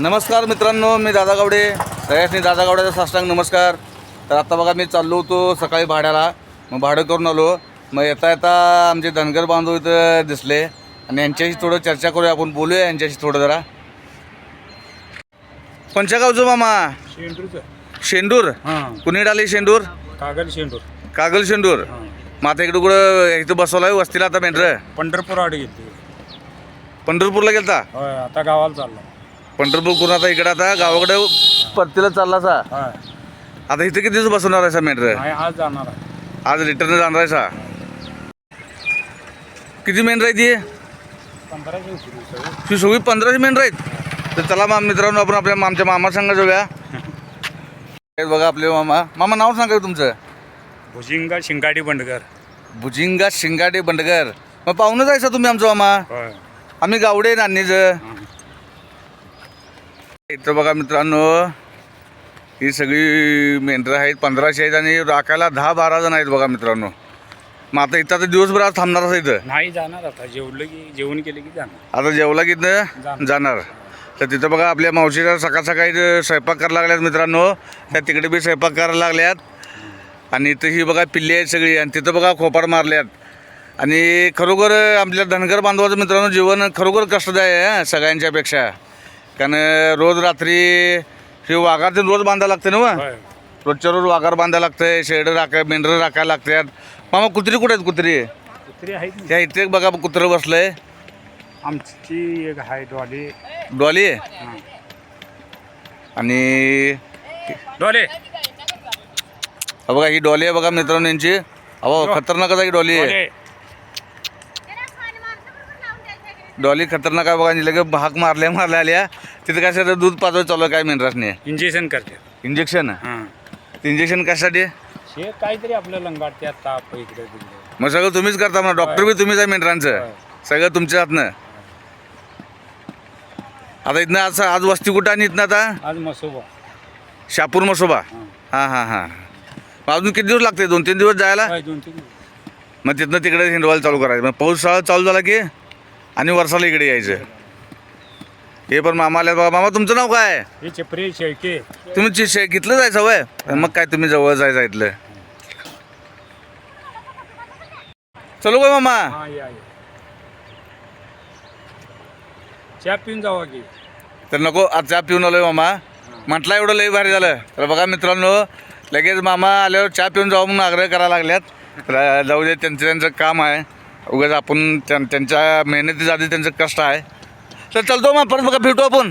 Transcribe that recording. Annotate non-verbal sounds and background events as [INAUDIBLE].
नमस्कार मित्रांनो मी दादा गावडे. सगळ्यांनी दादा गावड्याचा साष्टांग नमस्कार. तर आता बघा मी चाललो होतो सकाळी भाड्याला. मग भाडं करून आलो. मग येता येता आमचे धनगर बांधव इथं दिसले. आणि यांच्याशी थोडं चर्चा करूया. आपण बोलूया यांच्याशी थोडं जरा. कोणच्या गावचं मामा? शेंडूरचं. शेंडूर? हां. कुणी डाली शेंडूर? कागल शेंडूर. कागल शेंडूर. मग आता इकडं कुठं इथं बसवलं वस्तीला आता मेंढर? पंढरपूर आड घेतली पंढरपूरला गेलता? आता गावाला चाललो. पंढरपूर करून आता इकडं आता गावाकडे परतीला चालला सा. आता इथं किती दिवस बसवणार आहे सा मेंढर आज जाणार आज रिटर्न जाणार आहे सा किती मेंढर आहे? ती उचलू सगळं पंधराशे मेंढर आहेत तर चला मा मित्रांनो आपण आपल्या आमच्या मामा संघ जाऊया. हे [LAUGHS] बघा आपले मामा. मामा नाव सांगा की तुमचं. भुजिंगा शिंगाडी बंडगर. भुजिंगा शिंगाडे बंडगर. मग पाहुणं आहे तुम्ही आमचं मामा? आम्ही गावडे नान्नीचं इथं बघा मित्रांनो ही सगळी मेंढरं आहेत पंधराशे आहेत आणि राखायला दहा बारा जण आहेत बघा मित्रांनो. मग आता इथं आता दिवसभर आज थांबणार असं इथं? नाही जाणार आता जेवलं की जेवण केलं की जाणार. आता जेवला की इथनं जाणार. तर तिथं बघा आपल्या मावशीला सकाळ सकाळी इथं स्वयंपाक करायला लागल्यात मित्रांनो. त्या तिकडे बी स्वयंपाक करायला लागल्यात. आणि इथं ही बघा पिल्ली आहेत सगळी आणि तिथं बघा खोपाड मारल्यात. आणि खरोखर आपल्या धनगर बांधवाचं मित्रांनो जीवन खरोखर कष्टदायी आहे सगळ्यांच्यापेक्षा कारण रोज रात्री हे वाघात रोज बांधायला लागते ना व? होय. रोजच्या रोज वाघार बांधायला लागतंय शेड राखाय मेंढरं राखायला लागतात. मामा कुत्री कुठे आहेत कुत्री? कुत्री आहेत ना. त्या इथे बघा कुत्रं बसलंय. आमची एक आहे डॉली. डॉली? हां. आणि डॉले. हा बघा ही डॉली आहे बघा मित्रांनो यांची. अहो खतरनाक आहे ही डॉली. आहे डॉले. डॉली खतरनाक आहे बघा आणि लगे भाग मारल्या मारल्या आल्या. तिथे काय सर दूध पाजवत चालू आहे काय मेंढरासने इंजेक्शन करते. इंजेक्शन हां. इंजेक्शन कशासाठी? हे काहीतरी आपलं ताप इकडे तिकडे. मग सगळं तुम्हीच करता म्हणा डॉक्टर बी तुम्हीच आहे मेंढरांचं होय. सगळं तुमच्या हातनं. आता इथनं आज आज वस्ती कुठं आणि इथनं आता? आज मसोबा. शापूर मसोबा? हां. हां हां मग अजून किती दिवस लागते? दोन तीन दिवस जायला? होय, दोन तीन मग तिथनं तिकडे हिंडवायला चालू करायचं. मग पाऊस चालू झाला की आणि वर्षाला इकडे यायचं. हे पण मामा आल्या बघा. मामा तुमचं नाव काय? हे चपरे शेळके. तुम्ही ची- शे घेतलं जायचं वय? मग काय तुम्ही जवळ जायचं इथलं. चलो काय मामा. हा या या. चहा पिऊन जावा की. तर नको आज चहा पिऊन आलोय मामा. म्हटलं एवढं लई भारी झालं. तर बघा मित्रांनो लगेच मामा आल्यावर चहा पिऊन जाऊ म्हणून आग्रह करायला लागल्यात. तर जाऊ दे त्यांचं त्यांचं काम आहे. उगाच आपण त्यां- त्यांच्या मेहनतीच्या आधी त्यांचं कष्ट आहे. तर चलतो मग परत बघा भेटू आपण.